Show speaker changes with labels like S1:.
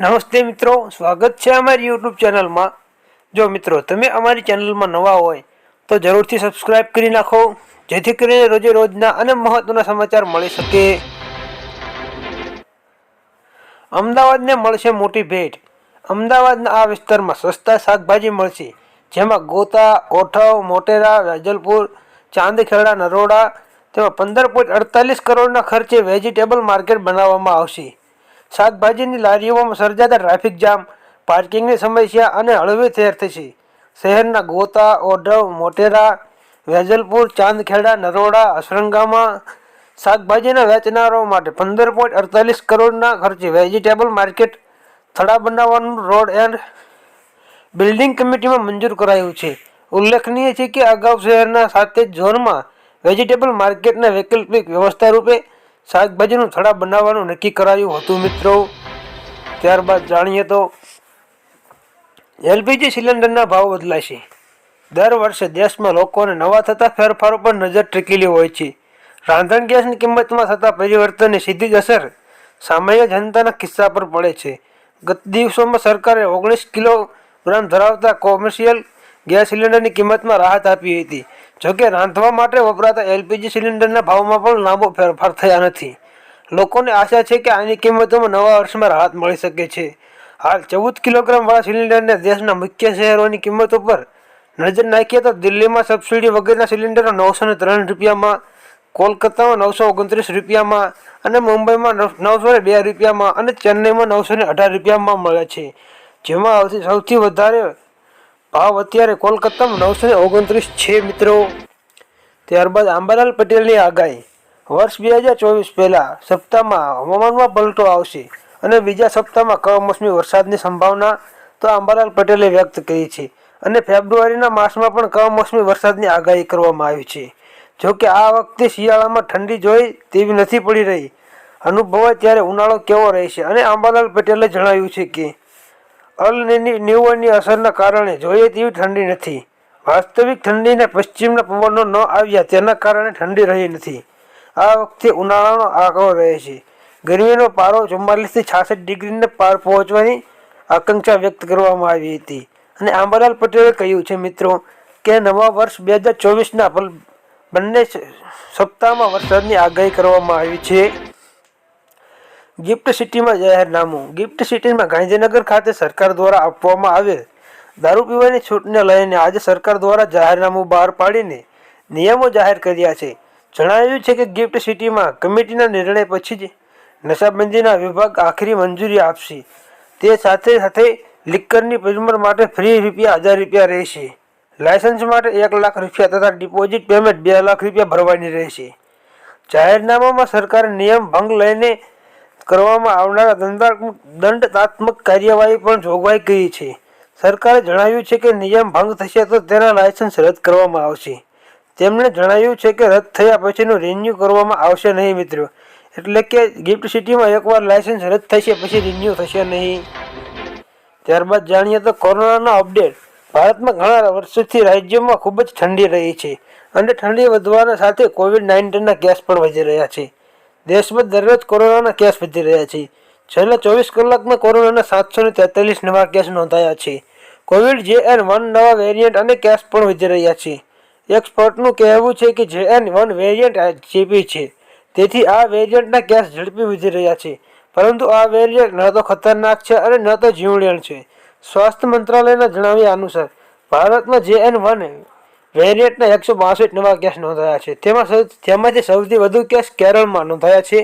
S1: નમસ્તે મિત્રો, સ્વાગત છે અમારી યુટ્યુબ ચેનલમાં. જો મિત્રો, તમે અમારી ચેનલમાં નવા હોય, તો જરૂરથી સબસ્ક્રાઈબ કરી નાખો, જેથી કરીને રોજે રોજના અને મહત્વના સમાચાર મળી શકે. અમદાવાદને મળશે મોટી ભેટ. અમદાવાદના આ વિસ્તારમાં સસ્તા શાકભાજી મળશે, જેમાં ગોતા કોઠવ મોટેરા, વેજલપુર, ચાંદખેડા, નરોડા, તેમાં પંદર પોઈન્ટ અડતાલીસ કરોડના ખર્ચે વેજીટેબલ માર્કેટ બનાવવામાં આવશે. શાકભાજીની લારીઓમાં સર્જાતા ટ્રાફિક જામ, પાર્કિંગની સમસ્યા અને હળવી થેર થશે. શહેરના ગોતા ઓઢવ મોટેરા, વેજલપુર, ચાંદખેડા, નરોડા, અસરંગામાં શાકભાજીના વેચનારાઓ માટે પંદર પોઈન્ટ અડતાલીસ કરોડના ખર્ચે વેજીટેબલ માર્કેટ થડા બનાવવાનું રોડ એન્ડ બિલ્ડિંગ કમિટીમાં મંજૂર કરાયું છે. ઉલ્લેખનીય છે કે અગાઉ શહેરના સાતે ઝોનમાં વેજીટેબલ માર્કેટના વૈકલ્પિક વ્યવસ્થા રૂપે શાકભાજીનું થડા બનાવવાનું નક્કી કરાયું હતું મિત્રો. ત્યારબાદ જાણીએ તો એલપીજી સિલિન્ડરના ભાવ બદલાશે. દર વર્ષે દેશમાં લોકોને નવા થતા ફેરફારો પર નજર ટીકેલી હોય છે. રાંધણ ગેસની કિંમતમાં થતા પરિવર્તનની સીધી જ અસર સામાન્ય જનતાના કિસ્સા પર પડે છે. ગત દિવસોમાં સરકારે ઓગણીસ કિલોગ્રામ ધરાવતા કોમર્શિયલ ગેસ સિલિન્ડરની કિંમતમાં રાહત આપી હતી. જોકે રાંધવા માટે વપરાતા એલપીજી સિલિન્ડરના ભાવમાં પણ લાંબો ફેરફાર થયા નથી. લોકોને આશા છે કે આની કિંમતોમાં નવા વર્ષમાં રાહત મળી શકે છે. હાલ ચૌદ કિલોગ્રામવાળા સિલિન્ડરને દેશના મુખ્ય શહેરોની કિંમતો પર નજર નાખીએ તો દિલ્હીમાં સબસિડી વગરના સિલિન્ડરો નવસો ને ત્રણ રૂપિયામાં, કોલકાતામાં નવસો ઓગણત્રીસ રૂપિયામાં અને મુંબઈમાં નવ- નવસો ને બે રૂપિયામાં અને ચેન્નઈમાં નવસો ને અઢાર રૂપિયામાં મળે છે. જેમાં સૌથી વધારે ભાવ અત્યારે કોલકાતામાં નવસો ને ઓગણત્રીસ છે, મિત્રો. ત્યારબાદ આંબાલાલ પટેલની આગાહી. વર્ષ બે હજાર ચોવીસ પહેલાં સપ્તાહમાં હવામાનમાં પલટો આવશે અને બીજા સપ્તાહમાં કમોસમી વરસાદની સંભાવના તો આંબાલાલ પટેલે વ્યક્ત કરી છે. અને ફેબ્રુઆરીના માસમાં પણ કમોસમી વરસાદની આગાહી કરવામાં આવી છે. જોકે આ વખતે શિયાળામાં ઠંડી જોઈ તેવી નથી પડી રહી. અનુભવાય ત્યારે ઉનાળો કેવો રહેશે અને આંબાલાલ પટેલે જણાવ્યું છે કે અલ નિવોની અસરના કારણે જોઈએ તેવી ઠંડી નથી. વાસ્તવિક ઠંડીને પશ્ચિમના પવનો ન આવ્યા તેના કારણે ઠંડી રહી નથી. આ વખતે ઉનાળાનો આંકડો રહે છે. ગરમીનો પારો ચુમ્માલીસથી છાસઠ ડિગ્રીને પાર પહોંચવાની આકાંક્ષા વ્યક્ત કરવામાં આવી હતી. અને આંબાલાલ પટેલે કહ્યું છે, મિત્રો, કે નવા વર્ષ બે હજાર ચોવીસના બંને સપ્તાહમાં વરસાદની આગાહી કરવામાં આવી છે. ગિફ્ટ સિટીમાં જાહેરનામું ગિફ્ટ સિટીમાં ગાંધીનગર ખાતે સરકાર દ્વારા આપવામાં આવેલ દારૂ પીવાની છૂટને લઈને આજે સરકાર દ્વારા જાહેરનામું બહાર પાડીને નિયમો જાહેર કર્યા છે. જણાવ્યું છે કે ગિફ્ટ સિટીમાં કમિટીના નિર્ણય પછી જ નશાબંધીના વિભાગ આખરી મંજૂરી આપશે. તે સાથે સાથે લિક્કરની પેમેન્ટ માટે ફ્રી રૂપિયા હજાર રૂપિયા રહેશે. લાયસન્સ માટે એક લાખ રૂપિયા તથા ડિપોઝિટ પેમેન્ટ બે લાખ રૂપિયા ભરવાની રહેશે. જાહેરનામામાં સરકારે નિયમ ભંગ લઈને કરવામાં આવનારા દંડાત્મક દંડાત્મક કાર્યવાહી પણ જોગવાઈ કરી છે. સરકારે જણાવ્યું છે કે નિયમ ભંગ થશે તો તેના લાયસન્સ રદ કરવામાં આવશે. તેમણે જણાવ્યું છે કે રદ થયા પછીનું રિન્યુ કરવામાં આવશે નહીં મિત્રો. એટલે કે ગિફ્ટ સિટીમાં એકવાર લાયસન્સ રદ થશે પછી રિન્યૂ થશે નહીં. ત્યારબાદ જાણીએ તો કોરોનાનો અપડેટ. ભારતમાં ઘણા વર્ષોથી રાજ્યોમાં ખૂબ જ ઠંડી રહી છે. અને ઠંડી વધવાના સાથે કોવિડ નાઇન્ટીનના કેસ પણ વધી રહ્યા છે. દેશમાં દરરોજ કોરોનાના કેસ વધી રહ્યા છે. છેલ્લા ચોવીસ કલાકમાં કોરોનાના સાતસો ને તેતાલીસ નવા કેસ નોંધાયા છે. કોવિડ જે એન વન નવા વેરિયન્ટ અને કેસ પણ વધી રહ્યા છે. એક્સપર્ટનું કહેવું છે કે જે એન વન વેરિયન્ટ ચેપી છે. તેથી આ વેરિયન્ટના કેસ ઝડપી વધી રહ્યા છે. પરંતુ આ વેરિયન્ટ ન તો ખતરનાક છે અને ન તો જીવલેણ છે. સ્વાસ્થ્ય મંત્રાલયના જણાવ્યા અનુસાર, ભારતમાં જે એન વન વેરિયન્ટના એકસો બાસઠ નવા કેસ નોંધાયા છે. તેમાં તેમાંથી સૌથી વધુ કેસ કેરળમાં નોંધાયા છે.